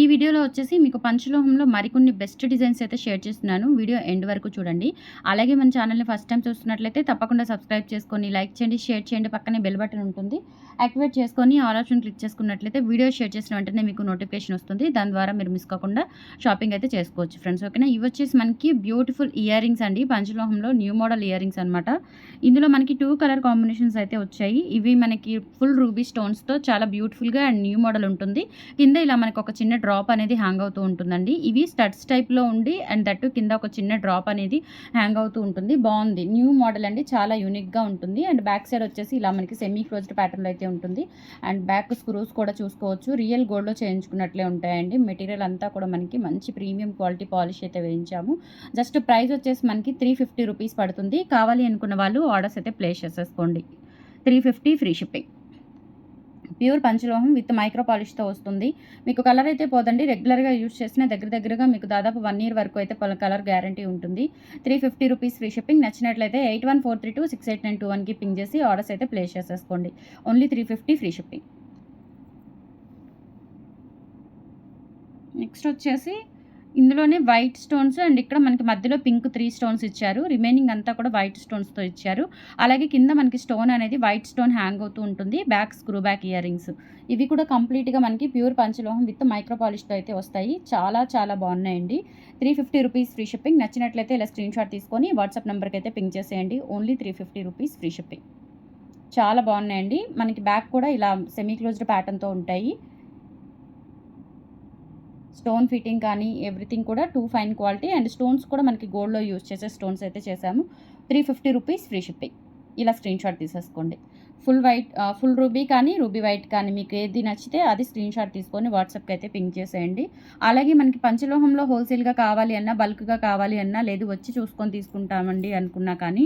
ఈ వీడియోలో వచ్చేసి మీకు పంచలోహంలో మరికొన్ని బెస్ట్ డిజైన్స్ అయితే షేర్ చేస్తున్నాను. వీడియో ఎండ్ వరకు చూడండి. అలాగే మన ఛానల్ని ఫస్ట్ టైం చూస్తున్నట్లయితే తప్పకుండా సబ్స్క్రైబ్ చేసుకొని లైక్ చేయండి షేర్ చేయండి. పక్కనే బెల్ బటన్ ఉంటుంది. యాక్టివేట్ చేసుకొని ఆల్ ఆప్షన్ క్లిక్ చేసుకున్నట్లయితే వీడియో షేర్ చేసిన వెంటనే మీకు నోటిఫికేషన్ వస్తుంది. దాని ద్వారా మీరు మిస్ కాకుండా షాపింగ్ అయితే చేసుకోవచ్చు ఫ్రెండ్స్ ఓకేనా ఇవి వచ్చేసి మనకి బ్యూటిఫుల్ ఇయర్ రింగ్స్ అండి. పంచలోహంలో న్యూ మోడల్ ఇయర్ రింగ్స్ అనమాట ఇందులో మనకి టూ కలర్ కాంబినేషన్స్ అయితే వచ్చాయి. ఇవి మనకి ఫుల్ రూబీ స్టోన్స్తో చాలా బ్యూటిఫుల్గా అండ్ న్యూ మోడల్ ఉంటుంది. కింద ఇలా మనకు ఒక చిన్న డ్రాప్ అనేది హ్యాంగ్ అవుతూ ఉంటుందండి. ఇవి స్టడ్స్ టైప్లో ఉండి అండ్ దట్టు కింద ఒక చిన్న డ్రాప్ అనేది హ్యాంగ్ అవుతూ ఉంటుంది. బాగుంది. న్యూ మోడల్ అండి. చాలా యూనిక్గా ఉంటుంది. అండ్ బ్యాక్ సైడ్ వచ్చేసి ఇలా మనకి సెమీ క్లోజ్డ్ ప్యాటర్న్లో అయితే ఉంటుంది. అండ్ బ్యాక్ స్క్రూస్ కూడా చూసుకోవచ్చు. రియల్ గోల్డ్లో చేయించుకున్నట్లే ఉంటాయండి. మెటీరియల్ అంతా కూడా మనకి మంచి ప్రీమియం క్వాలిటీ పాలిష్ అయితే వేయించాము. జస్ట్ ప్రైస్ వచ్చేసి మనకి త్రీ ఫిఫ్టీ రూపీస్ పడుతుంది. కావాలి అనుకున్న వాళ్ళు ఆర్డర్స్ అయితే ప్లేస్ చేసేసుకోండి. Three fifty free shipping. Pure పంచలోహం with micro పాలిష్తో వస్తుంది. మీకు కలర్ అయితే పోదండి. రెగ్యులర్గా యూజ్ చేసిన దగ్గర దగ్గరగా మీకు దాదాపు వన్ ఇయర్ వరకు అయితే కలర్ గ్యారంటీ ఉంటుంది. Three fifty rupees free shipping. నచ్చినట్లయితే eight one four three two six eight nine two వన్కి పింగ్ చేసి ఆర్డర్స్ అయితే ప్లేస్ చేసేసుకోండి. Only three fifty free shipping. Next వచ్చేసి ఇందులోనే వైట్ స్టోన్స్ అండ్ ఇక్కడ మనకి మధ్యలో పింక్ త్రీ స్టోన్స్ ఇచ్చారు. రిమైనింగ్ అంతా కూడా వైట్ స్టోన్స్తో ఇచ్చారు. అలాగే కింద మనకి స్టోన్ అనేది వైట్ స్టోన్ హ్యాంగ్ అవుతూ ఉంటుంది. Back screw back ear rings ఇవి కూడా కంప్లీట్గా మనకి ప్యూర్ పంచలోహం విత్ మైక్రో పాలిష్తో అయితే వస్తాయి. చాలా చాలా బాగున్నాయండి. Three fifty rupees free shipping నచ్చినట్లయితే ఇలా స్క్రీన్ షాట్ తీసుకొని వాట్సాప్ నెంబర్కి అయితే పింక్ చేసేయండి. Only three fifty rupees free shipping చాలా బాగున్నాయండి. మనకి బ్యాక్ కూడా ఇలా సెమీ క్లోజ్డ్ ప్యాటర్న్తో ఉంటాయి. స్టోన్ ఫిట్టింగ్ కానీ ఎవ్రీథింగ్ కూడా too fine quality and stones కూడా మనకి గోల్డ్లో యూజ్ చేసే స్టోన్స్ అయితే చేసాము three fifty rupees free shipping. ఇలా స్క్రీన్ షాట్ తీసేసుకోండి. ఫుల్ వైట్ ఫుల్ రూబీ కానీ రూబీ వైట్ కానీ మీకు ఏది నచ్చితే అది స్క్రీన్ షాట్ తీసుకొని వాట్సాప్కి అయితే పింక్ చేసేయండి. అలాగే మనకి పంచలోహంలో హోల్సేల్గా కావాలి అన్నా బల్క్గా కావాలి అన్నా లేదు వచ్చి చూసుకొని తీసుకుంటామండి అనుకున్నా కానీ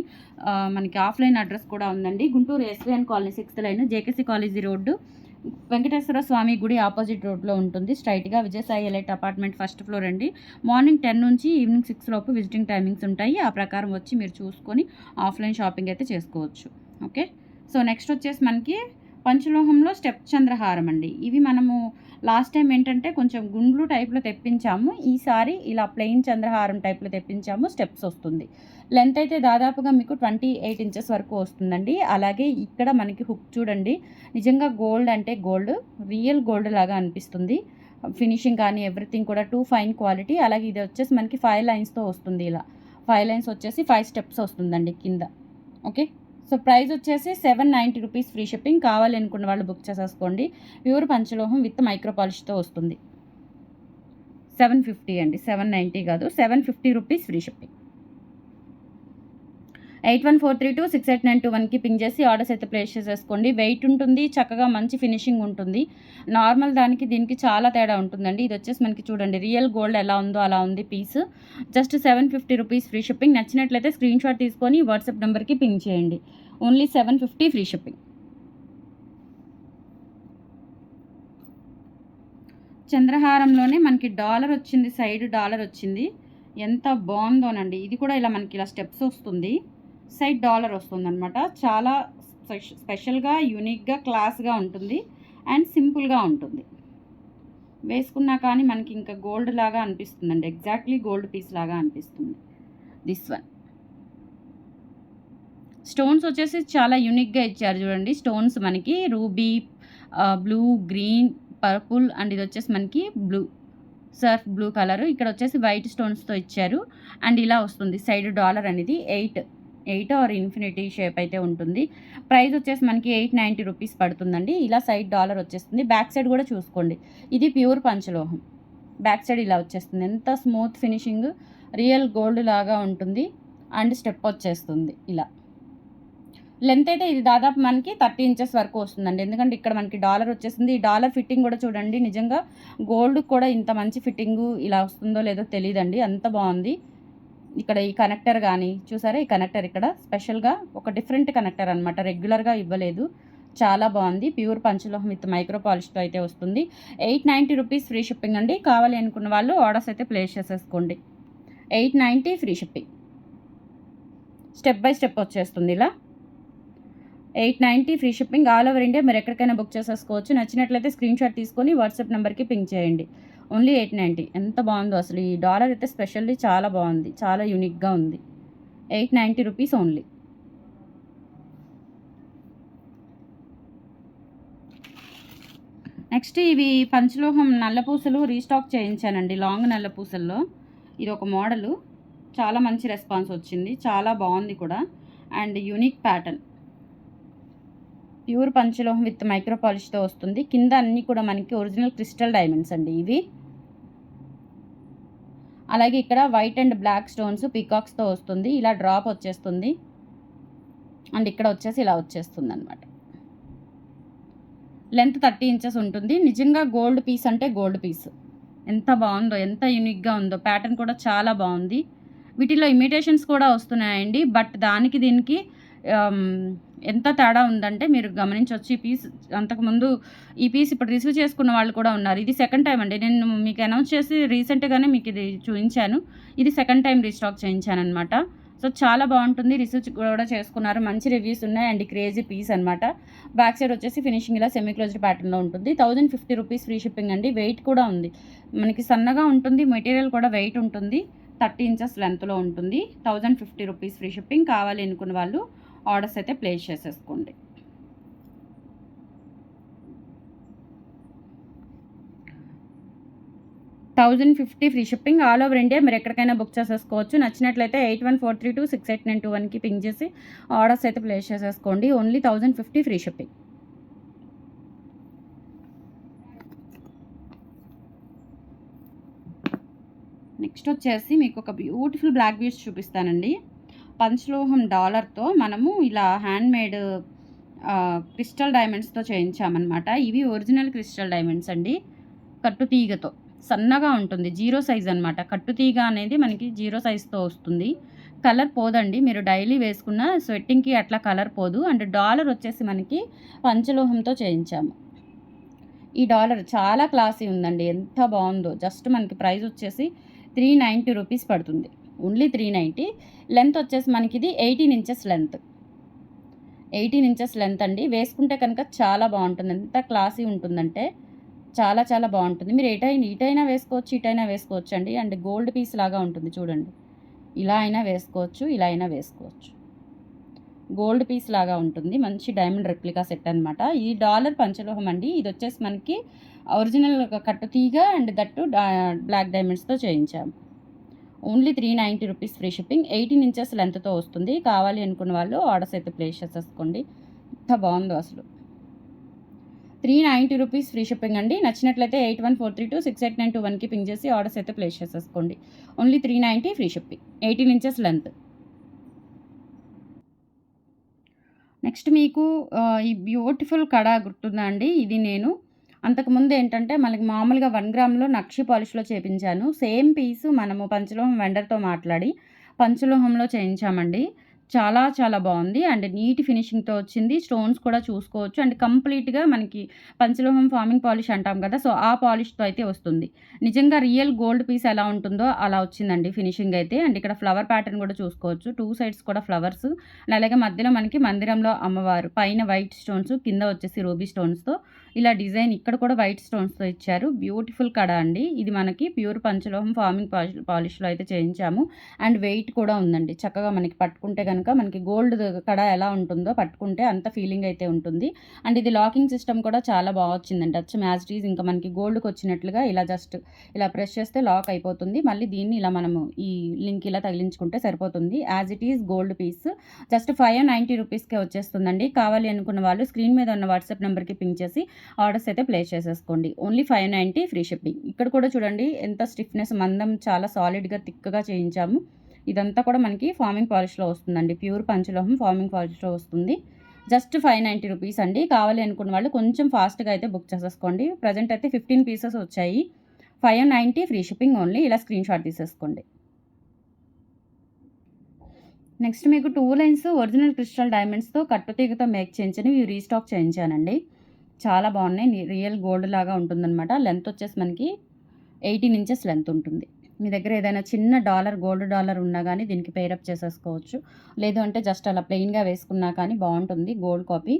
మనకి ఆఫ్లైన్ అడ్రస్ కూడా ఉందండి. Guntur SVN colony sixth line JKC college road. Venkateswara Swamy గుడి ఆపోజిట్ రోడ్లో ఉంటుంది. స్ట్రైట్గా Vijayasai elite apartment first floor అండి. మార్నింగ్ టెన్ నుంచి ఈవినింగ్ సిక్స్ లోపు విజిటింగ్ టైమింగ్స్ ఉంటాయి. ఆ ప్రకారం వచ్చి మీరు చూసుకొని ఆఫ్లైన్ షాపింగ్ అయితే చేసుకోవచ్చు. ఓకే? సో నెక్స్ట్ వచ్చేసి మనకి పంచలోహంలో స్టెప్ చంద్రహారం అండి ఇవి మనము లాస్ట్ టైం ఏంటంటే కొంచెం గుండ్లు టైప్లో తెప్పించాము. ఈసారి ఇలా ప్లెయిన్ చంద్రహారం టైప్లో తెప్పించాము. స్టెప్స్ వస్తుంది. లెంత్ అయితే దాదాపుగా మీకు ట్వంటీ ఎయిట్ ఇంచెస్ వరకు వస్తుందండి. అలాగే ఇక్కడ మనకి హుక్ చూడండి. నిజంగా గోల్డ్ అంటే గోల్డ్ రియల్ గోల్డ్ లాగా అనిపిస్తుంది. ఫినిషింగ్ కానీ ఎవ్రీథింగ్ కూడా టూ ఫైన్ క్వాలిటీ. అలాగే ఇది వచ్చేసి మనకి ఫైవ్ లైన్స్తో వస్తుంది ఇలా. ఫైవ్ లైన్స్ వచ్చేసి ఫైవ్ స్టెప్స్ వస్తుందండి కింద. ఓకే? సో ప్రైస్ వచ్చేసి seven ninety rupees free shipping. కావాలి అనుకున్న వాళ్ళు బుక్ చేసేసుకోండి. ప్యూర్ పంచలోహం విత్ మైక్రో పాలిష్తో వస్తుంది. సెవెన్ ఫిఫ్టీ అండి. సెవెన్ నైంటీ కాదు. Seven fifty rupees free shipping. Eight one four three two six eight nine two వన్కి పింక్ చేసి ఆర్డర్స్ అయితే ప్లేస్ చేసేసుకోండి. వెయిట్ ఉంటుంది చక్కగా మంచి ఫినిషింగ్ ఉంటుంది. నార్మల్ దానికి దీనికి చాలా తేడా ఉంటుందండి. ఇది వచ్చేసి మనకి చూడండి రియల్ గోల్డ్ ఎలా ఉందో అలా ఉంది piece just seven fifty rupees free shipping నచ్చినట్లయితే స్క్రీన్ షాట్ తీసుకొని వాట్సాప్ నెంబర్కి పింక్ చేయండి. Only seven fifty free shipping చంద్రహారంలోనే మనకి డాలర్ వచ్చింది సైడ్ డాలర్ వచ్చింది. ఎంత బాగుందోనండి. ఇది కూడా ఇలా మనకి ఇలా స్టెప్స్ వస్తుంది. సైడ్ డాలర్ వస్తుంది అనమాట చాలా స్పెషల్గా యూనిక్గా క్లాస్గా ఉంటుంది అండ్ సింపుల్గా ఉంటుంది. వేసుకున్నా కానీ మనకి ఇంకా గోల్డ్ లాగా అనిపిస్తుందండి. ఎగ్జాక్ట్లీ గోల్డ్ పీస్ లాగా అనిపిస్తుంది. This one. స్టోన్స్ వచ్చేసి చాలా యూనిక్గా ఇచ్చారు చూడండి. స్టోన్స్ మనకి ruby blue green purple and ఇది వచ్చేసి మనకి బ్లూ సర్ఫ్ బ్లూ కలర్. ఇక్కడ వచ్చేసి వైట్ స్టోన్స్తో ఇచ్చారు. అండ్ ఇలా వస్తుంది. సైడ్ డాలర్ అనేది eight. Eight or infinity shape అయితే ఉంటుంది. ప్రైస్ వచ్చేసి మనకి ఎయిట్ నైంటీ రూపీస్ పడుతుందండి. ఇలా సైడ్ డాలర్ వచ్చేస్తుంది. బ్యాక్ సైడ్ కూడా చూసుకోండి. ఇది ప్యూర్ పంచలోహం. బ్యాక్ సైడ్ ఇలా వచ్చేస్తుంది. ఎంత స్మూత్ ఫినిషింగ్ రియల్ గోల్డ్ లాగా ఉంటుంది. అండ్ స్టెప్ వచ్చేస్తుంది ఇలా. లెంత్ అయితే ఇది దాదాపు మనకి థర్టీ ఇంచెస్ వరకు వస్తుందండి. ఎందుకంటే ఇక్కడ మనకి డాలర్ వచ్చేసింది ఈ డాలర్ ఫిట్టింగ్ కూడా చూడండి. నిజంగా గోల్డ్ కూడా ఇంత మంచి ఫిట్టింగు ఇలా వస్తుందో లేదో తెలియదండి అంత బాగుంది. ఇక్కడ ఈ కనెక్టర్ కానీ చూసారా? ఈ కనెక్టర్ ఇక్కడ స్పెషల్గా ఒక డిఫరెంట్ కనెక్టర్ అనమాట రెగ్యులర్గా ఇవ్వలేదు. చాలా బాగుంది. ప్యూర్ పంచలోహం విత్ మైక్రో పాలిష్తో అయితే వస్తుంది. Eight ninety rupees free shipping అండి. కావాలి అనుకున్న వాళ్ళు ఆర్డర్స్ అయితే ప్లేస్ చేసేసుకోండి. Eight ninety free shipping step by step వచ్చేస్తుంది ఇలా. Eight ninety free shipping all over India మీరు ఎక్కడికైనా బుక్ చేసేసుకోవచ్చు. నచ్చినట్లయితే స్క్రీన్ షాట్ తీసుకొని వాట్సాప్ నెంబర్కి పింక్ చేయండి. Only eight ninety. ఎంత బాగుందో అసలు. ఈ డాలర్ అయితే స్పెషల్లీ చాలా బాగుంది. చాలా యూనిక్గా ఉంది. Eight ninety rupees only. Next ఇవి పంచలోహం నల్లపూసలు రీస్టాక్ చేయించానండి. లాంగ్ నల్లపూసల్లో. ఇది ఒక మోడలు. చాలా మంచి రెస్పాన్స్ వచ్చింది. చాలా బాగుంది కూడా. And unique pattern. ప్యూర్ పంచలోహం విత్ మైక్రో పాలిష్తో వస్తుంది. కింద అన్నీ కూడా మనకి ఒరిజినల్ క్రిస్టల్ డైమండ్స్ అండి ఇవి. అలాగే ఇక్కడ వైట్ అండ్ బ్లాక్ స్టోన్స్ పీకాక్స్తో వస్తుంది. ఇలా డ్రాప్ వచ్చేస్తుంది. అండ్ ఇక్కడ వచ్చేసి ఇలా వచ్చేస్తుంది అనమాట లెంత్ థర్టీ ఇంచెస్ ఉంటుంది. నిజంగా గోల్డ్ పీస్ అంటే గోల్డ్ పీస్. ఎంత బాగుందో ఎంత యూనిక్గా ఉందో. ప్యాటర్న్ కూడా చాలా బాగుంది. వీటిలో ఇమిటేషన్స్ కూడా వస్తున్నాయండి. బట్ దానికి దీనికి ఎంత తేడా ఉందంటే మీరు గమనించవచ్చు ఈ పీస్ అంతకుముందు ఈ పీస్ ఇప్పుడు రిసీవ్ చేసుకున్న వాళ్ళు కూడా ఉన్నారు. ఇది సెకండ్ టైం అండి. నేను మీకు అనౌన్స్ చేసి రీసెంట్గానే మీకు ఇది చూపించాను. ఇది సెకండ్ టైం రీస్టాక్ చేయించాను అనమాట సో చాలా బాగుంటుంది. రిసీవ్ కూడా చేసుకున్నారు. మంచి రివ్యూస్ ఉన్నాయి. అండ్ క్రేజీ పీస్ అనమాట బ్యాక్ సైడ్ వచ్చేసి ఫినిషింగ్ ఇలా సెమీ క్లోజ్డ్ ప్యాటర్న్లో ఉంటుంది. Thousand fifty rupees free shipping అండి. వెయిట్ కూడా ఉంది. మనకి సన్నగా ఉంటుంది. మెటీరియల్ కూడా వెయిట్ ఉంటుంది. థర్టీ ఇంచెస్ లెంత్లో ఉంటుంది. Thousand fifty rupees free shipping కావాలి అనుకున్న వాళ్ళు ఆర్డర్స్ అయితే ప్లేస్ చేసేసుకోండి. Thousand fifty free shipping all over India మీరు ఎక్కడికైనా బుక్ చేసేసుకోవచ్చు. నచ్చినట్లయితే eight one four three two six eight nine two వన్కి పింక్ చేసి ఆర్డర్స్ అయితే ప్లేస్ చేసేసుకోండి. Only thousand fifty free shipping. Next వచ్చేసి మీకు ఒక బ్యూటిఫుల్ బ్లాక్ బీడ్స్ చూపిస్తానండి. పంచలోహం డాలర్తో మనము ఇలా హ్యాండ్ మేడ్ క్రిస్టల్ డైమండ్స్తో చేయించామన్నమాట. ఇవి ఒరిజినల్ క్రిస్టల్ డైమండ్స్ అండి. కట్టుతీగతో సన్నగా ఉంటుంది. జీరో సైజ్ అనమాట కట్టుతీగ అనేది మనకి జీరో సైజ్తో వస్తుంది. కలర్ పోదండి. మీరు డైలీ వేసుకున్న స్వెట్టింగ్కి అట్లా కలర్ పోదు. అండ్ డాలర్ వచ్చేసి మనకి పంచలోహంతో చేయించాము. ఈ డాలర్ చాలా క్లాసీ ఉందండి. ఎంత బాగుందో. జస్ట్ మనకి ప్రైస్ వచ్చేసి త్రీ నైంటీ రూపీస్ పడుతుంది. ఓన్లీ త్రీ నైంటీ లెంత్ వచ్చేసి మనకి ఇది eighteen inches length eighteen inches length అండి. వేసుకుంటే కనుక చాలా బాగుంటుంది. ఎంత క్లాసీ ఉంటుందంటే చాలా చాలా బాగుంటుంది. మీరు ఎటైనా ఇటైనా వేసుకోవచ్చు ఇటైనా వేసుకోవచ్చు అండి. అండ్ గోల్డ్ పీస్ లాగా ఉంటుంది చూడండి. ఇలా అయినా వేసుకోవచ్చు ఇలా అయినా వేసుకోవచ్చు. గోల్డ్ పీస్ లాగా ఉంటుంది. మంచి డైమండ్ రెప్లికా సెట్ అనమాట ఈ డాలర్ పంచలోహం అండి. ఇది వచ్చేసి మనకి ఒరిజినల్ కట్టు తీగ అండ్ దట్టు బ్లాక్ డైమండ్స్తో చేయించాము. Only three ninety rupees free shipping. Eighteen inches లెంత్తో వస్తుంది. కావాలి అనుకున్న వాళ్ళు ఆర్డర్స్ అయితే ప్లేస్ చేసేసుకోండి ఎంత బాగుందో అసలు. Three ninety rupees free shipping అండి. నచ్చినట్లయితే eight one four three two six eight nine two వన్కి పింక్ చేసి ఆర్డర్స్ అయితే ప్లేస్ చేసేసుకోండి only three ninety free shipping. Eighteen inches length. Next మీకు ఈ బ్యూటిఫుల్ కడ గుర్తుందా అండి? ఇది నేను. అంతకుముందు ఏంటంటే మనకి మామూలుగా వన్ గ్రామ్లో నక్షి పాలిష్లో చేపించాను. సేమ్ పీసు మనము పంచలోహం వెండర్తో మాట్లాడి పంచలోహంలో చేయించామండి. చాలా చాలా బాగుంది. అండ్ నీట్ ఫినిషింగ్తో వచ్చింది. స్టోన్స్ కూడా చూసుకోవచ్చు. అండ్ కంప్లీట్గా మనకి పంచలోహం ఫార్మింగ్ పాలిష్ అంటాం కదా సో ఆ పాలిష్తో అయితే వస్తుంది. నిజంగా రియల్ గోల్డ్ పీస్ ఎలా ఉంటుందో అలా వచ్చిందండి ఫినిషింగ్ అయితే. అండ్ ఇక్కడ ఫ్లవర్ ప్యాటర్న్ కూడా చూసుకోవచ్చు. టూ సైడ్స్ కూడా ఫ్లవర్స్. అలాగే మధ్యలో మనకి మందిరంలో అమ్మవారు పైన వైట్ స్టోన్స్ కింద వచ్చేసి రూబీ స్టోన్స్తో ఇలా డిజైన్ ఇక్కడ కూడా వైట్ స్టోన్స్తో ఇచ్చారు. బ్యూటిఫుల్ కడ అండి. ఇది మనకి ప్యూర్ పంచలోహం ఫార్మింగ్ పాలిష్లో అయితే చేయించాము. అండ్ వెయిట్ కూడా ఉందండి. చక్కగా మనకి పట్టుకుంటే కనుక మనకి గోల్డ్ కడ ఎలా ఉంటుందో పట్టుకుంటే అంత ఫీలింగ్ అయితే ఉంటుంది. అండ్ ఇది లాకింగ్ సిస్టమ్ కూడా చాలా బాగా వచ్చిందండి. అచ్చం యాజ్ ఇట్ ఈజ్ ఇంకా మనకి గోల్డ్కి వచ్చినట్లుగా ఇలా జస్ట్ ఇలా ప్రెస్ చేస్తే లాక్ అయిపోతుంది. మళ్ళీ దీన్ని ఇలా మనము ఈ లింక్ ఇలా తగిలించుకుంటే సరిపోతుంది. As it is gold piece. Just five ninety రూపీస్కే వచ్చేస్తుందండి. కావాలి అనుకున్న వాళ్ళు స్క్రీన్ మీద ఉన్న వాట్సాప్ నెంబర్కి పింక్ చేసి ఆర్డర్స్ అయితే ప్లేస్ చేసేసుకోండి. Only five ninety free shipping. ఇక్కడ కూడా చూడండి ఎంత స్టిఫ్నెస్ మందం చాలా సాలిడ్గా థిక్గా చేయించాము. ఇదంతా కూడా మనకి ఫార్మింగ్ పాలిష్లో వస్తుందండి. ప్యూర్ పంచలోహం ఫార్మింగ్ పాలిష్లో వస్తుంది. జస్ట్ ఫైవ్ నైంటీ రూపీస్ అండి. కావాలి అనుకున్న వాళ్ళు కొంచెం ఫాస్ట్గా అయితే బుక్ చేసేసుకోండి. ప్రజెంట్ అయితే ఫిఫ్టీన్ పీసెస్ వచ్చాయి. Five ninety free shipping only. ఇలా స్క్రీన్ షాట్ తీసేసుకోండి. నెక్స్ట్ మీకు టూ లైన్స్ ఒరిజినల్ క్రిస్టల్ డైమండ్స్తో కట్టుతీగతో మేక్ చేయించని ఇవి రీస్టాక్ చేయించానండి. చాలా బాగున్నాయి. రియల్ గోల్డ్ లాగా ఉంటుందన్నమాట. లెంత్ వచ్చేసి మనకి ఎయిటీన్ ఇంచెస్ లెంత్ ఉంటుంది. మీ దగ్గర ఏదైనా చిన్న డాలర్ గోల్డ్ డాలర్ ఉన్నా కానీ దీనికి పేరప్ చేసేసుకోవచ్చు. లేదు అంటే జస్ట్ అలా ప్లెయిన్గా వేసుకున్నా కానీ బాగుంటుంది గోల్డ్ కాపీ.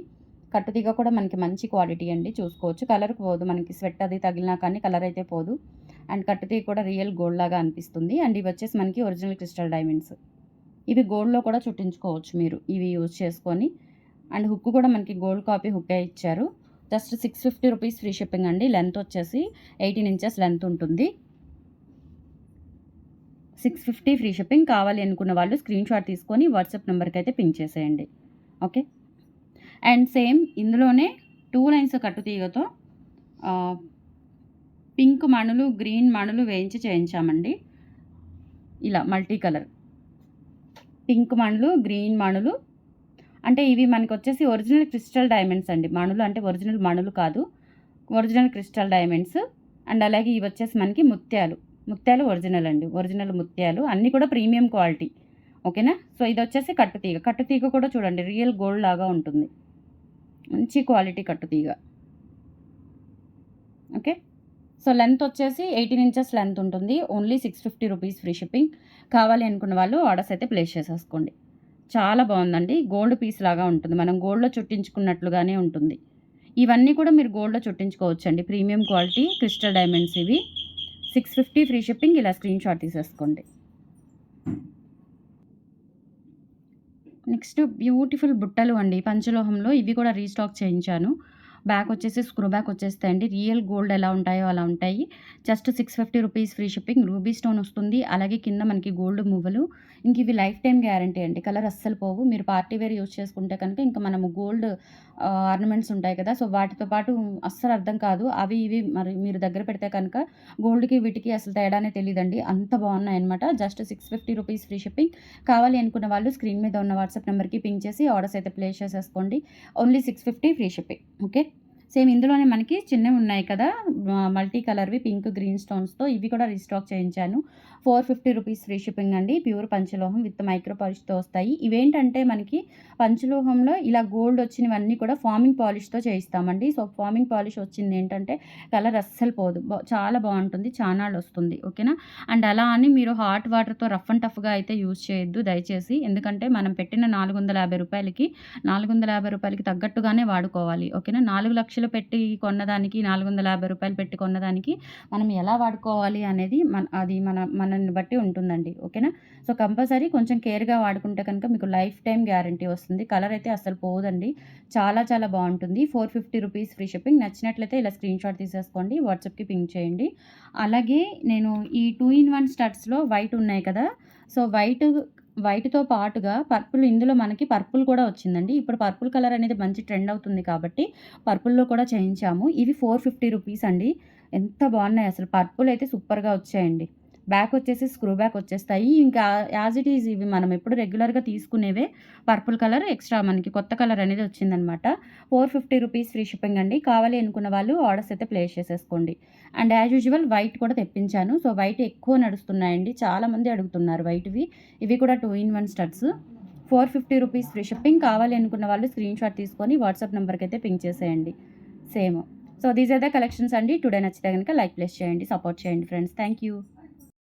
కట్టుతీగ కూడా మనకి మంచి క్వాలిటీ అండి. చూసుకోవచ్చు. కలర్ పోదు. మనకి స్వెట్ అది తగిలినా కానీ కలర్ అయితే పోదు. అండ్ కట్టుదిగ కూడా రియల్ గోల్డ్ లాగా అనిపిస్తుంది. అండ్ ఇవి వచ్చేసి మనకి ఒరిజినల్ క్రిస్టల్ డైమండ్స్. ఇవి గోల్డ్లో కూడా చుట్టించుకోవచ్చు మీరు. ఇవి యూజ్ చేసుకొని. అండ్ హుక్ కూడా మనకి గోల్డ్ కాపీ హుక్కే ఇచ్చారు. Just six fifty rupees free shipping అండి. లెంత్ వచ్చేసి ఎయిటీన్ ఇంచెస్ లెంత్ ఉంటుంది. సిక్స్ ఫిఫ్టీ ఫ్రీ షిప్పింగ్ కావాలి అనుకున్న వాళ్ళు స్క్రీన్ షాట్ తీసుకొని వాట్సాప్ నెంబర్కి అయితే పింక్ చేసేయండి. ఓకే? అండ్ సేమ్ ఇందులోనే టూ లైన్స్ కట్టుతీగతో తీగతో పింక్ మణులు గ్రీన్ మణులు వేయించి చేయించామండి. ఇలా మల్టీ కలర్. పింక్ మణులు గ్రీన్ మణులు అంటే ఇవి మనకు వచ్చేసి ఒరిజినల్ క్రిస్టల్ డైమండ్స్ అండి. మణులు అంటే ఒరిజినల్ మణులు కాదు. Original crystal diamonds. అండ్ అలాగే ఇవి వచ్చేసి మనకి ముత్యాలు. ముత్యాలు ఒరిజినల్ అండి. ఒరిజినల్ ముత్యాలు. అన్నీ కూడా ప్రీమియం క్వాలిటీ. ఓకేనా? సో ఇది వచ్చేసి కట్టుతీగ. కట్టుతీగ కూడా చూడండి. రియల్ గోల్డ్ లాగా ఉంటుంది. మంచి క్వాలిటీ కట్టుతీగ. ఓకే? సో లెంత్ వచ్చేసి ఎయిటీన్ ఇంచెస్ లెంత్ ఉంటుంది. Only six fifty rupees free shipping. కావాలి అనుకున్న వాళ్ళు ఆర్డర్స్ అయితే ప్లేస్ చేసేసుకోండి. చాలా బాగుందండి. గోల్డ్ పీస్ లాగా ఉంటుంది. మనం గోల్డ్లో చుట్టించుకున్నట్లుగానే ఉంటుంది. ఇవన్నీ కూడా మీరు గోల్డ్లో చుట్టించుకోవచ్చండి. ప్రీమియం క్వాలిటీ క్రిస్టల్ డైమండ్స్ ఇవి. Six fifty free shipping. ఇలా స్క్రీన్ షాట్ తీసేసుకోండి. నెక్స్ట్ బ్యూటిఫుల్ బుట్టలు అండి. పంచలోహంలో ఇవి కూడా రీస్టాక్ చేయించాను. బ్యాక్ వచ్చేసి స్క్రూ బ్యాక్ వచ్చేస్తాయండి రియల్ గోల్డ్ ఎలా ఉంటాయో అలా ఉంటాయి. Just six fifty rupees free shipping ruby stone వస్తుంది. అలాగే కింద మనకి గోల్డ్ మువ్వలు. ఇంక ఇవి లైఫ్ టైం గ్యారంటీ అండి. కలర్ అస్సలు పోవు. మీరు పార్టీ వేర్ యూజ్ చేసుకుంటే కనుక ఇంకా మనము గోల్డ్ ఆర్నమెంట్స్ ఉంటాయి కదా సో వాటితో పాటు అస్సలు అర్థం కాదు. అవి ఇవి మరి మీరు దగ్గర పెడితే కనుక గోల్డ్కి వీటికి అసలు తేడానే తెలియదండి అంత బాగున్నాయి అనమాట just six fifty rupees free shipping. కావాలి అనుకున్న వాళ్ళు స్క్రీన్ మీద ఉన్న వాట్సాప్ నెంబర్కి పింక్ చేసి ఆర్డర్స్ అయితే ప్లేస్ చేసేసుకోండి. Only six fifty free shipping. Okay? Same ఇందులోనే మనకి చిన్నవి ఉన్నాయి కదా మల్టీ కలర్వి పింక్ గ్రీన్ స్టోన్స్తో ఇవి కూడా రీస్టాక్ చేయించాను. Four fifty rupees free shipping అండి. ప్యూర్ పంచలోహం విత్ మైక్రో పాలిష్తో వస్తాయి. ఇవేంటంటే మనకి పంచలోహంలో ఇలా గోల్డ్ వచ్చినవన్నీ కూడా ఫార్మింగ్ పాలిష్తో చేయిస్తామండి. సో ఫార్మింగ్ పాలిష్ వచ్చింది ఏంటంటే కలర్ అస్సలు పోదు. చాలా బాగుంటుంది. చానాలు వస్తుంది. ఓకేనా? అండ్ అలా అని మీరు హాట్ వాటర్తో రఫ్ అండ్ టఫ్గా అయితే యూజ్ చేయొద్దు దయచేసి. ఎందుకంటే మనం పెట్టిన నాలుగు వందల యాభై రూపాయలకి నాలుగు వందల యాభై రూపాయలకి తగ్గట్టుగానే వాడుకోవాలి. ఓకేనా? నాలుగు లక్షలు పెట్టి కొన్నదానికి నాలుగు వందల యాభై రూపాయలు పెట్టి కొన్నదానికి మనం ఎలా వాడుకోవాలి అనేది మన అది మన మనల్ని బట్టి ఉంటుందండి. ఓకేనా? సో కంపల్సరీ కొంచెం కేర్గా వాడుకుంటే కనుక మీకు లైఫ్ టైం గ్యారంటీ వస్తుంది. కలర్ అయితే అసలు పోదండి. చాలా చాలా బాగుంటుంది. Four fifty rupees free shipping. నచ్చినట్లయితే ఇలా స్క్రీన్ షాట్ తీసేసుకోండి. వాట్సాప్కి పింక్ చేయండి. అలాగే నేను ఈ టూ ఇన్ వన్ స్టడ్స్లో వైట్ ఉన్నాయి కదా? సో వైట్ వైట్‌తో పాటుగా పర్పుల్ ఇందులో మనకి పర్పుల్ కూడా వచ్చిందండి. ఇప్పుడు పర్పుల్ కలర్ అనేది మంచి ట్రెండ్ అవుతుంది కాబట్టి పర్పుల్‌లో కూడా చేయించాము. ఇవి 450 రూపీస్ అండి. ఎంత బాగున్నాయి అసలు. పర్పుల్ అయితే సూపర్‌గా వచ్చాయండి. బ్యాక్ వచ్చేసి స్క్రూ బ్యాక్ వచ్చేస్తాయి. ఇంకా యాజ్ ఇట్ ఈజ్ ఇవి మనం ఎప్పుడు రెగ్యులర్‌గా తీసుకునేవే పర్పుల్ కలర్ ఎక్స్‌ట్రా మనకి కొత్త కలర్ అనేది వచ్చిందనమాట. 450 రూపీస్ ఫ్రీ షిప్పింగ్ అండి. కావాలి అనుకున్న వాళ్ళు ఆర్డర్స్ అయితే ప్లేస్ చేసేసుకోండి. అండ్ యాజ్ యూజువల్ వైట్ కూడా తెప్పించాను. సో వైట్ ఎక్కువ నడుస్తున్నాయండి. చాలామంది అడుగుతున్నారు వైట్‌వి. ఇవి కూడా two in one studs. 450 rupees free shipping. కావాలి అనుకున్న వాళ్ళు స్క్రీన్ షాట్ తీసుకొని వాట్సాప్ నెంబర్‌కి అయితే పింక్ చేసేయండి. Same. So these are the collections అండి. టుడే నచ్చితే కనుక లైక్ ప్లేస్ చేయండి. సపోర్ట్ చేయండి ఫ్రెండ్స్. Thank you.